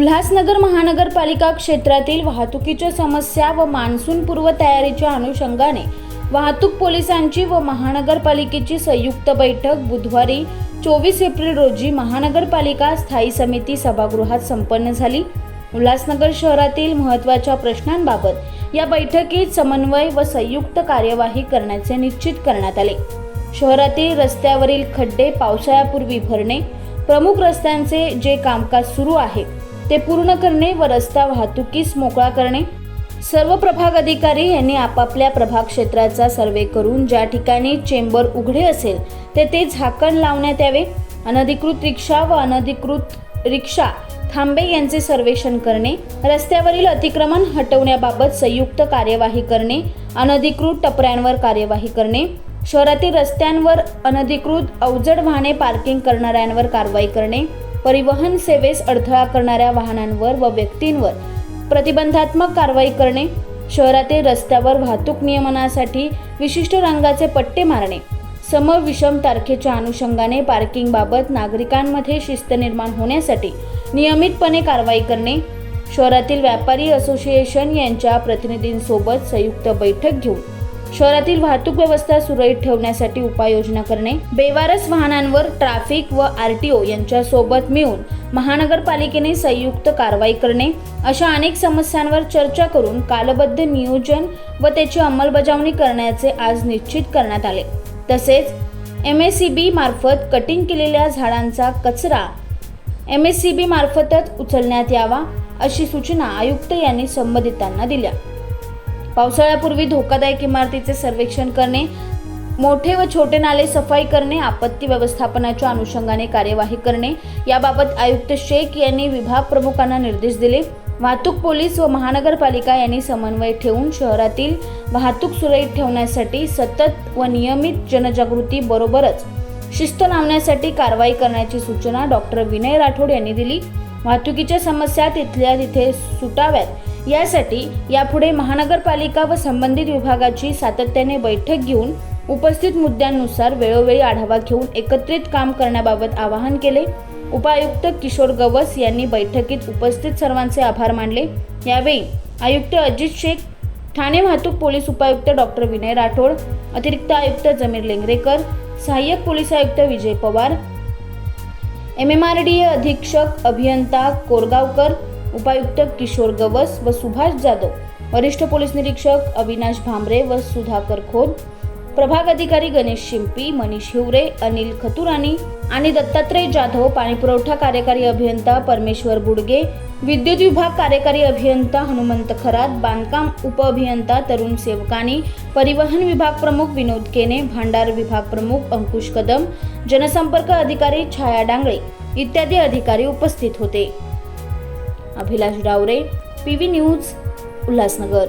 उल्हासनगर महानगरपालिका क्षेत्रातील वाहतुकीच्या समस्या व मान्सून पूर्व तयारीच्या अनुषंगाने वाहतूक पोलिसांची व महानगरपालिकेची संयुक्त बैठक बुधवारी चोवीस एप्रिल रोजी महानगरपालिका स्थायी समिती सभागृहात संपन्न झाली. उल्हासनगर शहरातील महत्त्वाच्या प्रश्नांबाबत या बैठकीत समन्वय व संयुक्त कार्यवाही करण्याचे निश्चित करण्यात आले. शहरातील रस्त्यावरील खड्डे पावसाळ्यापूर्वी भरणे प्रमुख रस्त्यांचे जे कामकाज सुरू आहे ते पूर्ण करणे व रस्ता वाहतुकीस मोकळा करणे. सर्व प्रभाग अधिकारी यांनी आपापल्या प्रभाग क्षेत्राचा सर्वे करून ज्या ठिकाणी चेंबर उघडे असेल तेथे झाकण लावण्यात यावे. अनधिकृत रिक्षा व अनधिकृत रिक्षा थांबे यांचे सर्वेक्षण करणे रस्त्यावरील अतिक्रमण हटवण्याबाबत संयुक्त कार्यवाही करणे अनधिकृत टपऱ्यांवर कार्यवाही करणे शहरातील रस्त्यांवर अनधिकृत अवजड वाहने पार्किंग करणाऱ्यांवर कारवाई करणे परिवहन सेवेस अडथळा करणाऱ्या वाहनांवर व व्यक्तींवर प्रतिबंधात्मक कारवाई करणे शहरातील रस्त्यावर वाहतूक नियमनासाठी विशिष्ट रंगाचे पट्टे मारणे सम विषम तारखेच्या अनुषंगाने पार्किंगबाबत नागरिकांमध्ये शिस्त निर्माण होण्यासाठी नियमितपणे कारवाई करणे शहरातील व्यापारी असोसिएशन यांच्या प्रतिनिधींसोबत संयुक्त बैठक घेऊन शहरातील वाहतूक व्यवस्था सुरळीत ठेवण्यासाठी उपाययोजना करणे बेवारस वाहनांवर ट्रॅफिक व आर टी ओ यांच्या सोबत मिळून महानगरपालिकेने संयुक्त कारवाई करणे अशा अनेक समस्यांवर चर्चा करून कालबद्ध नियोजन व त्याची अंमलबजावणी करण्याचे आज निश्चित करण्यात आले. तसेच एम एस सी बी मार्फत कटिंग केलेल्या झाडांचा कचरा एम एस सी बी मार्फतच उचलण्यात यावा अशी सूचना आयुक्त यांनी संबंधितांना दिल्या. पावसाळ्यापूर्वी धोकादायक इमारतीचे सर्वेक्षण करणे मोठे व छोटे नाले सफाई करणे आपत्ती व्यवस्थापनाच्या अनुषंगाने कार्यवाही करणे याबाबत आयुक्त शेख यांनी विभाग प्रमुखांना निर्देश दिले. वाहतूक पोलीस व महानगरपालिका यांनी समन्वय ठेवून शहरातील वाहतूक सुरळीत ठेवण्यासाठी सतत व नियमित जनजागृती बरोबरच शिस्त लावण्यासाठी कारवाई करण्याची सूचना डॉक्टर विनय राठोड यांनी दिली. वाहतुकीच्या समस्या तिथल्या तिथे सुटाव्यात. यासाठी यापुढे महानगरपालिका व संबंधित विभागाची सातत्याने बैठक घेऊन उपस्थित मुद्द्यांनुसार वेळोवेळी आढावा घेऊन एकत्रित काम करण्याबाबत आवाहन केले. उपायुक्त किशोर गवस यांनी बैठकीत उपस्थित सर्वांचे आभार मानले. यावेळी आयुक्त अजित शेख ठाणे वाहतूक पोलीस उपायुक्त डॉक्टर विनय राठोड अतिरिक्त आयुक्त जमीर लेंगरेकर सहाय्यक पोलीस आयुक्त Vijay Pawar M M R D A अधीक्षक अभियंता कोरगावकर उपायुक्त किशोर गवस व सुभाष जाधव. वरिष्ठ पोलीस निरीक्षक अविनाश भांबरे व सुधाकर खोत. प्रभाग अधिकारी गणेश शिंपी मनीष हिवरे अनिल खतुरानी आणि दत्तात्रय जाधव पाणीपुरवठा कार्यकारी अभियंता परमेश्वर बुडगे विद्युत विभाग कार्यकारी अभियंता हनुमंत खरात बांधकाम उपअभियंता तरुण सेवकानी परिवहन विभाग प्रमुख विनोद केने भांडार विभाग प्रमुख अंकुश कदम जनसंपर्क अधिकारी छाया डांगळे इत्यादी अधिकारी उपस्थित होते. Abhilash Daware P V news Ulhasnagar.